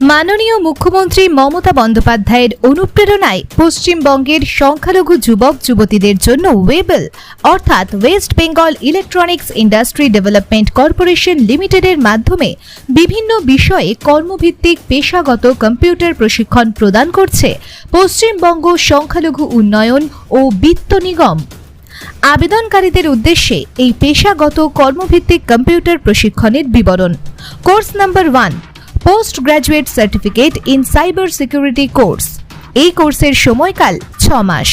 মাননীয় মুখ্যমন্ত্রী মমতা বন্দ্যোপাধ্যায়ের অনুপ্রেরণায় পশ্চিমবঙ্গের সংখ্যালঘু যুবক, যুবতীদের জন্য ওয়েবেল অর্থাৎ West Bengal electronics industry development corporation লিমিটেডের মাধ্যমে বিভিন্ন বিষয়ে কর্মভিত্তিক পেশাগত কম্পিউটার প্রশিক্ষণ প্রদান করছে পশ্চিমবঙ্গ সংখ্যালঘু উন্নয়ন ও বিত্ত নিগম। আবেদনকারীদের উদ্দেশ্যে এই পেশাগত কর্মভিত্তিক কম্পিউটার প্রশিক্ষণের বিবরণ। Course number one post graduate certificate in cyber security course. এই কোর্সের সময়কাল ছ মাস।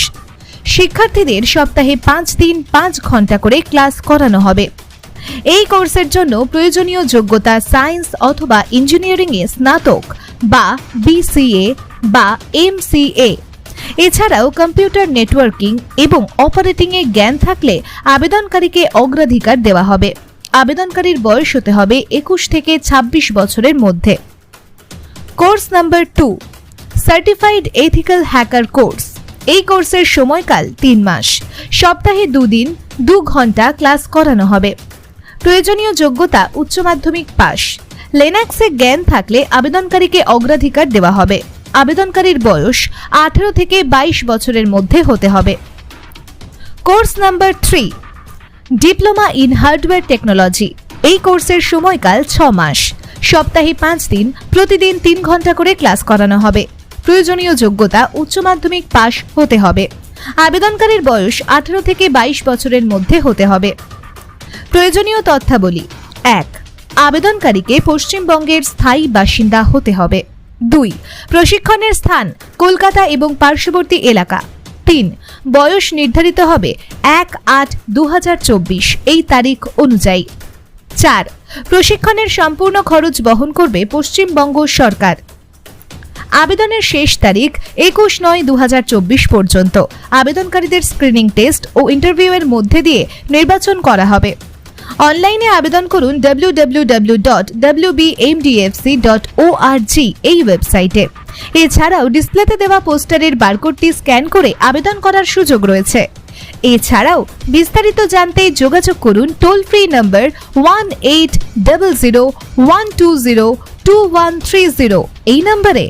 শিক্ষার্থীদের সপ্তাহে পাঁচ দিন, পাঁচ ঘণ্টা করে ক্লাস করানো হবে। এই কোর্সের জন্য প্রয়োজনীয় যোগ্যতা সায়েন্স অথবা ইঞ্জিনিয়ারিংয়ে স্নাতক বা বিসিএ বা এমসিএ। এছাড়াও কম্পিউটার নেটওয়ার্কিং এবং অপারেটিংয়ে জ্ঞান থাকলে আবেদনকারীকে অগ্রাধিকার দেওয়া হবে। আবেদনকারীর বয়স হতে হবে একুশ থেকে ২৬ বছরের মধ্যে। Course number two certified ethical hacker course এই কোর্সের সময়কাল তিন মাস। সপ্তাহে দুদিন, দু ঘণ্টা ক্লাস করানো হবে। প্রয়োজনীয় যোগ্যতা উচ্চ মাধ্যমিক পাস। লেনাক্সে জ্ঞান থাকলে আবেদনকারীকে অগ্রাধিকার দেওয়া হবে। আবেদনকারীর বয়স আঠারো থেকে বাইশ বছরের মধ্যে হতে হবে। Course number three diploma in hardware technology. এই কোর্সের সময়কাল ছ মাস। সপ্তাহে পাঁচ দিন, প্রতিদিন তিন ঘণ্টা করে ক্লাস করানো হবে। প্রয়োজনীয় যোগ্যতা উচ্চ মাধ্যমিক পাশ হতে হবে। আবেদনকারীর বয়স আঠারো থেকে বাইশ বছরের মধ্যে হতে হবে। প্রয়োজনীয় তথ্যাবলী। এক, আবেদনকারীকে পশ্চিমবঙ্গের স্থায়ী বাসিন্দা হতে হবে। দুই, প্রশিক্ষণের স্থান, কলকাতা এবং পার্শ্ববর্তী এলাকা। তিন। বয়স নির্ধারিত হবে এক আট দু এই তারিখ অনুযায়ী। চার, প্রশিক্ষণের সম্পূর্ণ খরচ বহন করবে পশ্চিমবঙ্গ সরকার। আবেদনের শেষ তারিখ একুশ নয় দু পর্যন্ত। আবেদনকারীদের স্ক্রিনিং টেস্ট ও ইন্টারভিউয়ের মধ্যে দিয়ে নির্বাচন করা হবে। অনলাইনে আবেদন করুন www.wbmdfc.org এই ওয়েবসাইটে এছাড়াও ডিসপ্লেতে দেওয়া পোস্টারের বারকোডটি স্ক্যান করে আবেদন করার সুযোগ রয়েছে। এছাড়াও বিস্তারিত জানতে যোগাযোগ করুন টোল ফ্রি নম্বর one eight double zero one two zero two one three zero এই নম্বরে